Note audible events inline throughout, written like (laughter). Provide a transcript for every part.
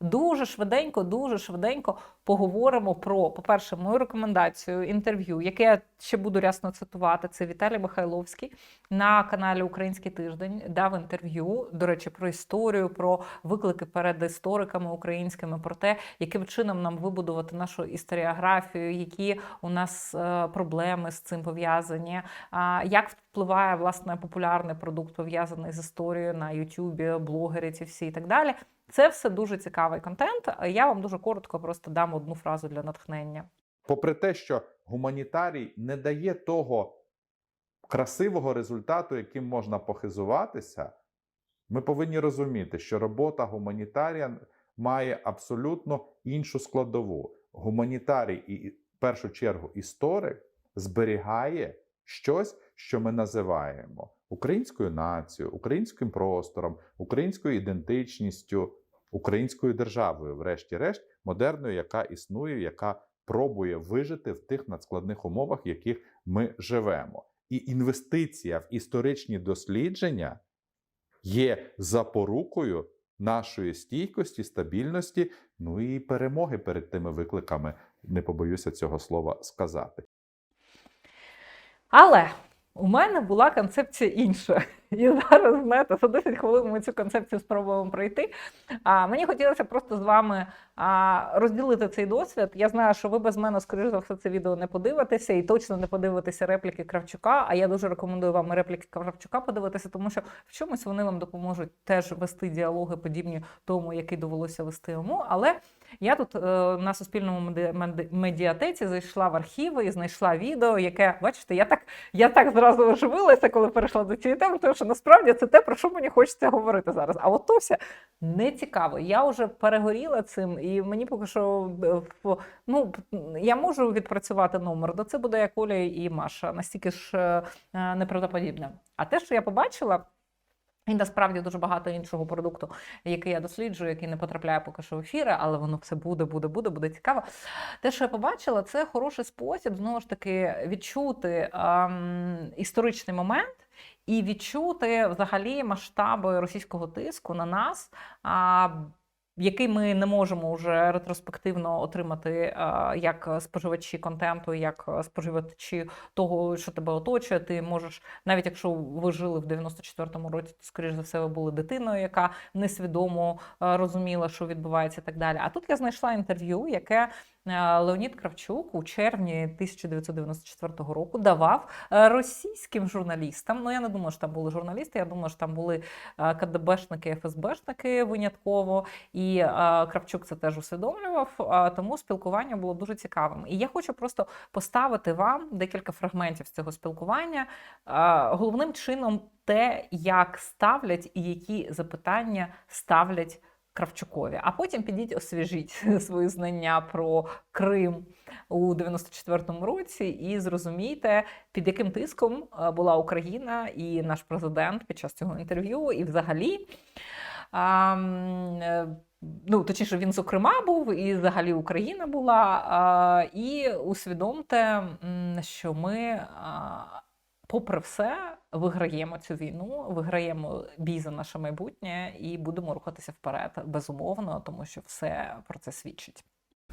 дуже швиденько, дуже швиденько поговоримо про, по-перше, мою рекомендацію інтерв'ю, яке я ще буду рясно цитувати. Це Віталій Михайловський на каналі Український тиждень дав інтерв'ю, до речі, про історію, про виклики перед істориками українськими, про те, яким чином нам вибудувати нашу історіографію, які у нас е, проблеми з цим пов'язані, як впливає власне популярний продукт пов'язаний з історією на Ютубі, блогери ці всі і так далі. Це все дуже цікавий контент. Я вам дуже коротко просто дам одну фразу для натхнення. Попри те, що гуманітарій не дає того красивого результату, яким можна похизуватися, ми повинні розуміти, що робота гуманітарія має абсолютно іншу складову. Гуманітарій і в першу чергу історик зберігає щось, що ми називаємо українською нацією, українським простором, українською ідентичністю, українською державою, врешті-решт, модерною, яка існує, яка пробує вижити в тих надскладних умовах, в яких ми живемо. І інвестиція в історичні дослідження є запорукою нашої стійкості, стабільності, ну і перемоги перед тими викликами. Не побоюся цього слова сказати. Але у мене була концепція інша. І зараз, знаєте, за 10 хвилин ми цю концепцію спробуємо пройти. А мені хотілося просто з вами а, розділити цей досвід. Я знаю, що ви без мене, скоріш за все, це відео не подивитеся і точно не подивитеся репліки Кравчука. А я дуже рекомендую вам репліки Кравчука подивитися, тому що в чомусь вони вам допоможуть теж вести діалоги, подібні тому, який довелося вести йому. Але я тут е, на суспільному медіатеці зайшла в архіви і знайшла відео, яке, бачите, я так, я так зразу оживилася, коли перейшла до цієї теми, тому що насправді це те, про що мені хочеться говорити зараз. А от то все не цікаво. Я вже перегоріла цим, і мені поки що е, ну, я можу відпрацювати номер, то це буде як Оля і Маша, настільки ж е, неправдоподібне. А те, що я побачила. І насправді дуже багато іншого продукту, який я досліджую, який не потрапляє поки що в ефіри, але воно все буде, буде, буде, буде цікаво. Те, що я побачила, це хороший спосіб знову ж таки відчути ем, історичний момент і відчути взагалі масштаби російського тиску на нас. Який ми не можемо вже ретроспективно отримати як споживачі контенту, як споживачі того, що тебе оточує. Ти можеш, навіть якщо ви жили в 94-му році, то скоріш за все ви були дитиною, яка несвідомо розуміла, що відбувається, і так далі. А тут я знайшла інтерв'ю, яке е, Леонід Кравчук у червні 1994 року давав е, російським журналістам. Ну я не думаю, що там були журналісти. Я думаю, що там були е, КДБшники, ФСБшники винятково. І е, Кравчук це теж усвідомлював. е, Тому спілкування було дуже цікавим. І я хочу просто поставити вам декілька фрагментів з цього спілкування. Е, Головним чином те, як ставлять і які запитання ставлять. Кравчукові, а потім підіть освіжіть (laughs) свої знання про Крим у 94-му році і зрозумійте, під яким тиском е, була Україна і наш президент під час цього інтерв'ю, і взагалі. Е, Ну, точніше, він, зокрема, був, і взагалі Україна була. І усвідомте, що ми, попри все, виграємо цю війну, виграємо бій за наше майбутнє і будемо рухатися вперед, безумовно, тому що все про це свідчить.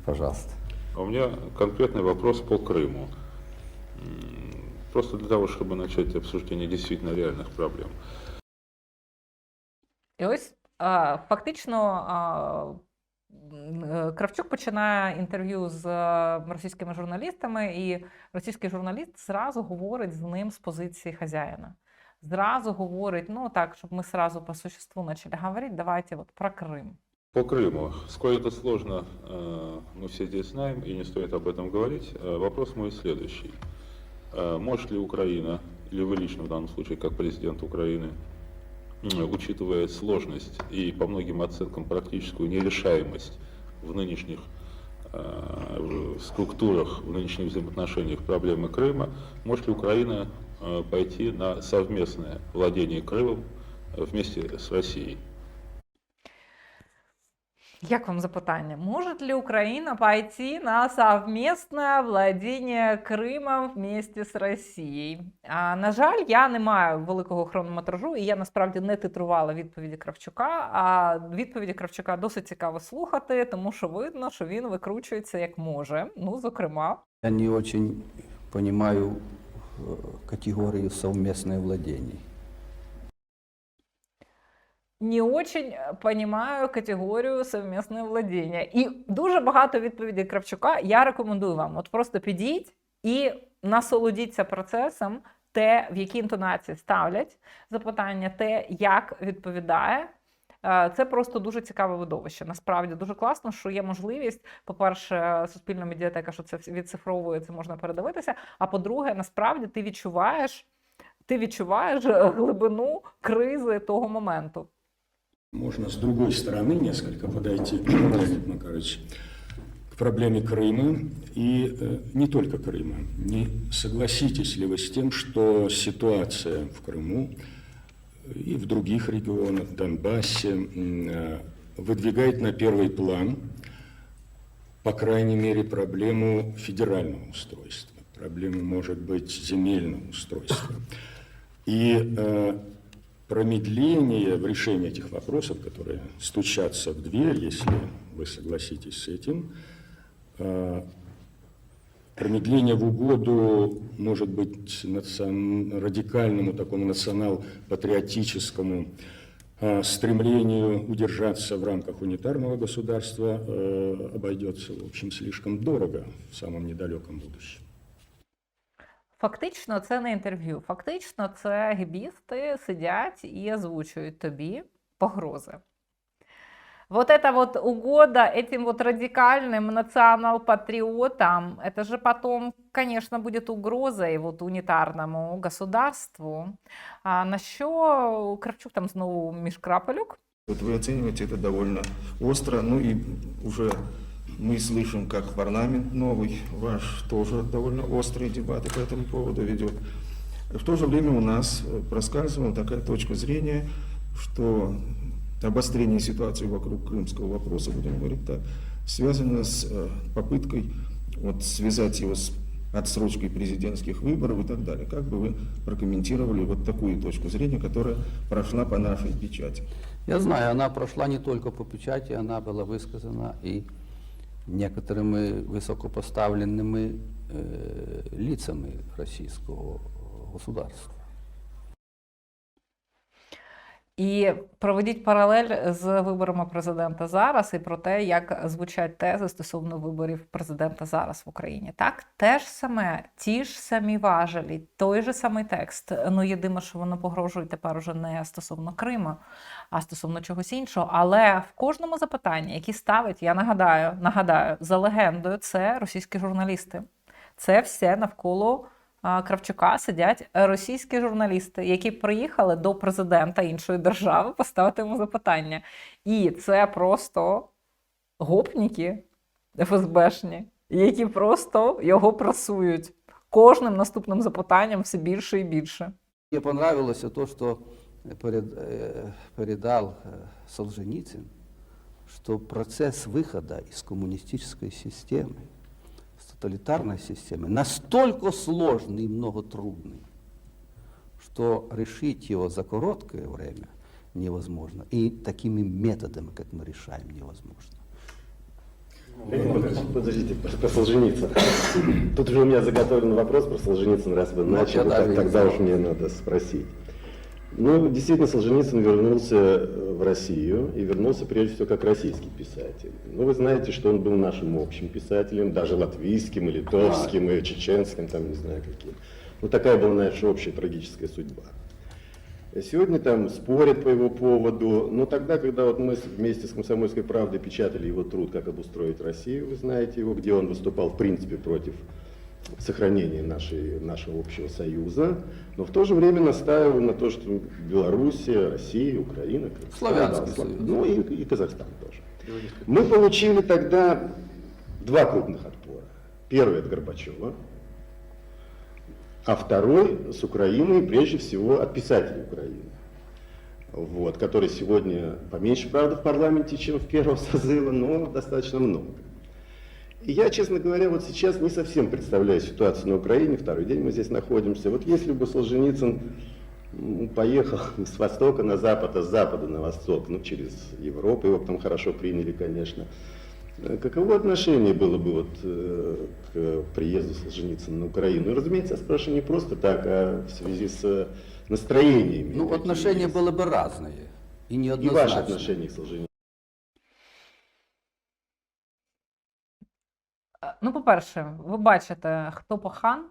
Пожалуйста. А у меня конкретный вопрос по Крыму. М, Просто для того, чтобы начать обсуждение действительно реальных проблем. І ось а, фактично а, м, е, Кравчук починає інтерв'ю з е, російськими журналістами, і російський журналіст зразу говорить з ним з позиції хазяїна. Зразу говорить, ну так, щоб ми сразу по существу начали говорить, давайте вот про Крым. По Крыму. Сколь это сложно, э, мы все здесь знаем, и не стоит об этом говорить. Э, Вопрос мой следующий. Э, Может ли Украина, или вы лично в данном случае, как президент Украины, м, учитывая сложность и по многим оценкам практическую нерешаемость в нынешних э, в структурах, в нынешних взаимоотношениях проблемы Крыма, может ли Украина э, пойти на совместное владение Крымом э, вместе с Россией? Як вам запитання? Может ли Украина пойти на совместное владение Кримом вместе з Росією? А, на жаль, я не маю великого хронометражу, і я насправді не титрувала відповіді Кравчука. А відповіді Кравчука досить цікаво слухати, тому що видно, що він викручується як може. Ну, зокрема, Я не очень понимаю э, категорию совместное владение. Не очень понимаю категорію совмісне владіння. І дуже багато відповідей Кравчука я рекомендую вам. От просто підіть і насолодіться процесом, те, в якій інтонації ставлять запитання, те, як відповідає. Е, Це просто дуже цікаве видовище. Насправді дуже класно, що є можливість. По-перше, суспільна медіатека, що це відцифровує, це можна передивитися. А по-друге, насправді ти відчуваєш, ти відчуваєш глибину кризи того моменту. Можно с другой стороны несколько подойти, (clears throat) Макарович, к проблеме Крыма и э, не только Крыма. Не согласитесь ли вы с тем, что ситуация в Крыму и в других регионах, Донбассе, э, выдвигает на первый план, по крайней мере, проблему федерального устройства, проблему, может быть, земельного устройства. И э, промедление в решении этих вопросов, которые стучатся в дверь, если вы согласитесь с этим, э, промедление в угоду, может быть, национ- радикальному такому национал-патриотическому э, стремлению удержаться в рамках унитарного государства э, обойдется, в общем, слишком дорого в самом недалеком будущем. Фактично, це не інтерв'ю. Фактично, це гібісти сидять і озвучують тобі погрози. Вот эта вот угода этим вот радикальным национал-патриотам, это же потом, конечно, будет угрозой вот унитарному государству. А на що Кравчук там знову між крапелюк? Вот вы оцениваете это довольно остро, ну и уже мы слышим, как парламент новый ваш тоже довольно острые дебаты по этому поводу ведет. В то же время у нас проскальзывала такая точка зрения, что обострение ситуации вокруг крымского вопроса, будем говорить так, связано с э, попыткой вот, связать его с отсрочкой президентских выборов и так далее. Как бы вы прокомментировали вот такую точку зрения, которая прошла по нашей печати? Я знаю, она прошла не только по печати, она была высказана и некоторыми высокопоставленными э, лицами российского государства. І проведіть паралель з виборами президента зараз і про те, як звучать тези стосовно виборів президента зараз в Україні. Так, те ж саме, ті ж самі важелі, той же самий текст. Ну єдине, що воно погрожує тепер уже не стосовно Крима, а стосовно чогось іншого. Але в кожному запитанні, які ставить, я нагадаю, нагадаю, за легендою, це російські журналісти. Це все навколо Кравчука сидять російські журналісти, які приїхали до президента іншої держави поставити йому запитання. І це просто гопніки ФСБшні, які просто його прасують кожним наступним запитанням все більше і більше. Мне понравилось то, что перед- э, передал э, Солженицын, что процесс выхода тоталитарной системы, настолько сложный и многотрудный, что решить его за короткое время невозможно. И такими методами, как мы решаем, невозможно. Подождите, про, про Солженицына. Тут уже у меня заготовлен вопрос про Солженицына, раз вы Ну, начали, я даже так- не тогда знал. уж мне надо спросить. Ну, действительно, Солженицын вернулся э, в Россию и вернулся прежде всего как российский писатель. Ну, вы знаете, что он был нашим общим писателем, даже латвийским, и литовским, и чеченским, там не знаю каким. Ну, такая была наша общая трагическая судьба. Сегодня там спорят по его поводу, но тогда, когда вот мы вместе с «Комсомольской правдой» печатали его труд «Как обустроить Россию», вы знаете его, где он выступал в принципе против сохранения нашей, нашего общего союза, но в то же время настаивал на то, что Белоруссия, Россия, Украина, Славянский да, Слав- союз. ну и, и Казахстан тоже. Мы получили тогда два крупных отпора. Первый от Горбачева, а второй с Украины, прежде всего от писателей Украины. вот, который сегодня поменьше, правда, в парламенте, чем в первом (laughs) созыве, но достаточно много. И я, честно говоря, вот сейчас не совсем представляю ситуацию на Украине, второй день мы здесь находимся. Вот если бы Солженицын поехал (laughs) с востока на запад, а с запада на восток, ну, через Европу, его бы там хорошо приняли, конечно, Э, Каково отношение было бы вот э, к приезду Солженицына на Украину? И, разумеется, я спрашиваю не просто так, а в связи с настроениями. Ну, отношения было бы разные. И И неоднозначные. ваши отношения к Солженицыну. Ну, по-перше, ви бачите, хто пахан,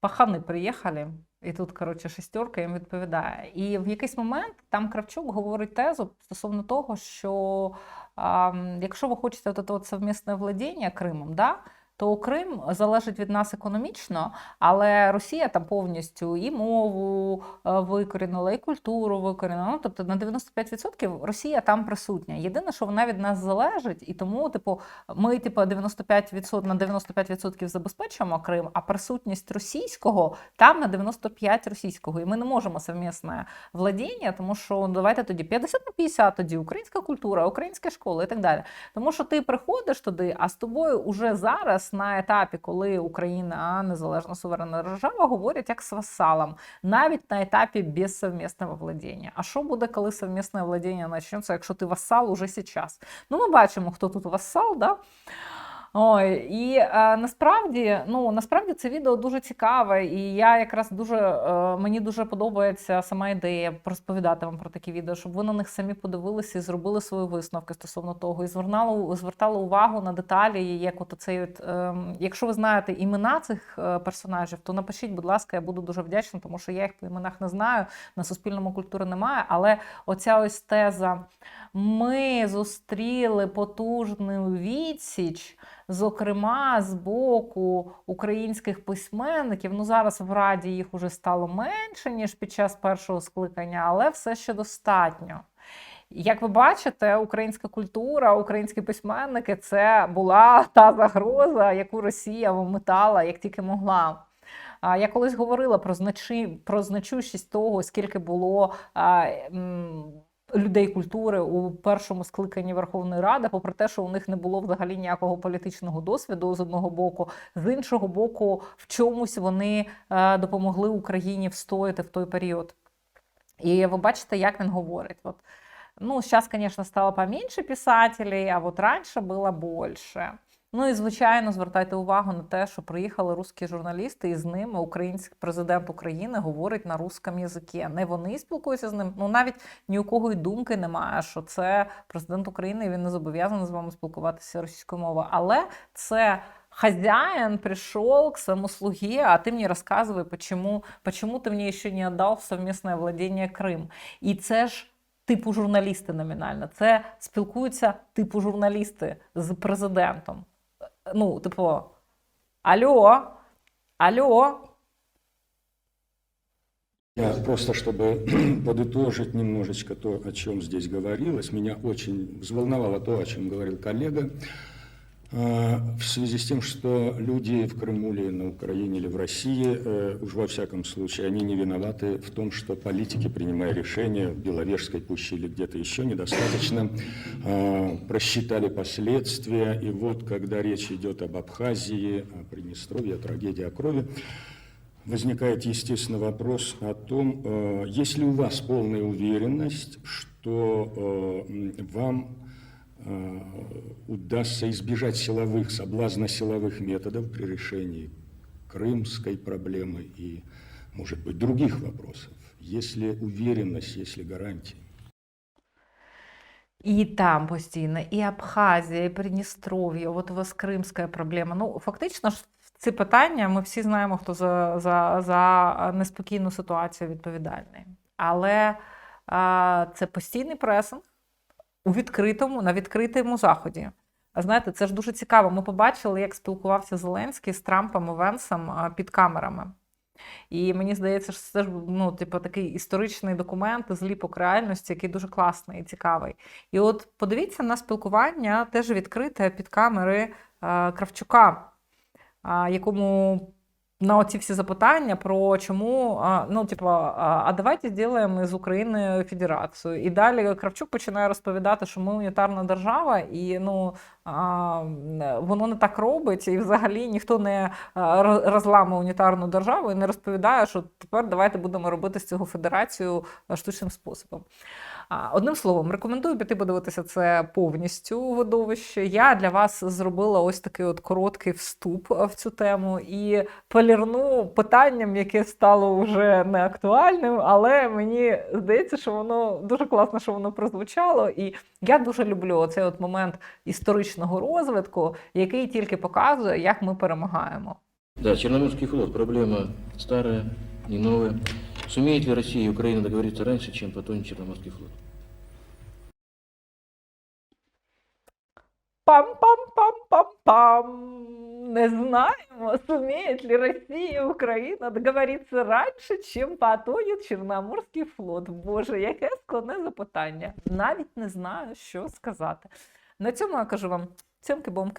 пахани приїхали, і тут, коротше, шестерка їм відповідає. І в якийсь момент там Кравчук говорить тезу стосовно того, що а, якщо ви хочете от, от совмісне владіння Кримом, да, то Крим залежить від нас економічно, але Росія там повністю і мову е, викорінила, і культуру викорінила. Ну, тобто на 95% Росія там присутня. Єдине, що вона від нас залежить, і тому, типу, ми, типу, 95% на 95% забезпечуємо Крим, а присутність російського там на 95% російського. І ми не можемо совмісне владіння, тому що ну, давайте тоді 50 на 50 тоді українська культура, українська школа і так далі. Тому що ти приходиш туди, а з тобою уже зараз на етапі, коли Україна незалежна суверенна держава, говорять як з васалом, навіть на етапі без совмісного владіння. А що буде, коли совмісне владіння почнеться, якщо ти васал уже зараз? Ну, ми бачимо, хто тут васал, да? Ой, і е, насправді, ну насправді це відео дуже цікаве, і я якраз дуже е, мені дуже подобається сама ідея розповідати вам про такі відео, щоб ви на них самі подивилися і зробили свої висновки стосовно того, і звернали, звертали увагу на деталі, як от оцей, от, е, якщо ви знаєте імена цих е, персонажів, то напишіть, будь ласка, я буду дуже вдячна, тому що я їх по іменах не знаю. На суспільному культури немає. Але оця ось теза: ми зустріли потужну відсіч зокрема з боку українських письменників. Ну зараз в Раді їх уже стало менше ніж під час першого скликання, але все ще достатньо. Як ви бачите, українська культура, українські письменники це була та загроза, яку Росія виметала як тільки могла. Я колись говорила про значи, про значущість того, скільки було людей культури у першому скликанні Верховної Ради, попри те, що у них не було взагалі ніякого політичного досвіду з одного боку, з іншого боку, в чомусь вони е, допомогли Україні встояти в той період. І ви бачите, як він говорить. От, ну, сейчас, конечно, стало поменьше писателей, а от раніше було більше. Ну і звичайно, звертайте увагу на те, що приїхали русські журналісти, і з ними український президент України говорить на русском язикі. Не вони спілкуються з ним. Ну навіть ні у кого й думки немає, що це президент України, і він не зобов'язаний з вами спілкуватися російською мовою. Але це хозяин пришел к своему слуге, а ты мне рассказывай, почему, почему ты мне еще не отдал в совместное владение Крим. І це ж типу журналісти номінально. Це спілкуються типу журналісти з президентом. Ну, типу, алло, алло, Я просто, чтобы (clears throat) подытожить немножечко то, о чем здесь говорилось, меня очень взволновало то, о чем говорил коллега, в связи с тем, что люди в Крыму или на Украине или в России, э, уж во всяком случае, они не виноваты в том, что политики, принимая решения в Беловежской пуще или где-то еще, недостаточно э, просчитали последствия. И вот, когда речь идет об Абхазии, о Приднестровье, о трагедии, о крови, возникает, естественно, вопрос о том, э, есть ли у вас полная уверенность, что э, вам удастся избежать силовых, соблазна силовых методов при решении крымской проблемы и, может быть, других вопросов. Есть ли уверенность, есть ли гарантии? І там постійно, і Абхазія, і Придністров'я, от у вас кримська проблема. Ну, фактично ж ці питання ми всі знаємо, хто за, за, за неспокійну ситуацію відповідальний. Але а, це постійний пресинг у відкритому, на відкритому заході. А знаєте, це ж дуже цікаво. Ми побачили, як спілкувався Зеленський з Трампом і Венсом під камерами. І мені здається, що це ж ну, типу, такий історичний документ, зліпок реальності, який дуже класний і цікавий. І от подивіться на спілкування теж відкрите під камери Кравчука, якому на оці всі запитання про чому, ну, типу, а, давайте зробимо з України федерацію. І далі Кравчук починає розповідати, що ми унітарна держава, і ну, воно не так робить, і взагалі ніхто не роз- розламує унітарну державу і не розповідає, що тепер давайте будемо робити з цього федерацію штучним способом. Одним словом, рекомендую піти подивитися це повністю видовище. Я для вас зробила ось такий от короткий вступ в цю тему і полірну питанням, яке стало вже не актуальним, але мені здається, що воно дуже класно, що воно прозвучало. І я дуже люблю цей от момент історичного розвитку, який тільки показує, як ми перемагаємо. Да, Черноморский флот – проблема старая, не новая. Сумеет ли Россия и Украина договориться раньше, чем потонет Черноморский флот? Пам-пам-пам-пам-пам. Не знаємо, сумеет ли Россия и Украина договориться раньше, чем потонет Чорноморський флот. Боже, яке складне запитання. Навіть не знаю, що сказати. На цьому я кажу вам цьомки-бомки.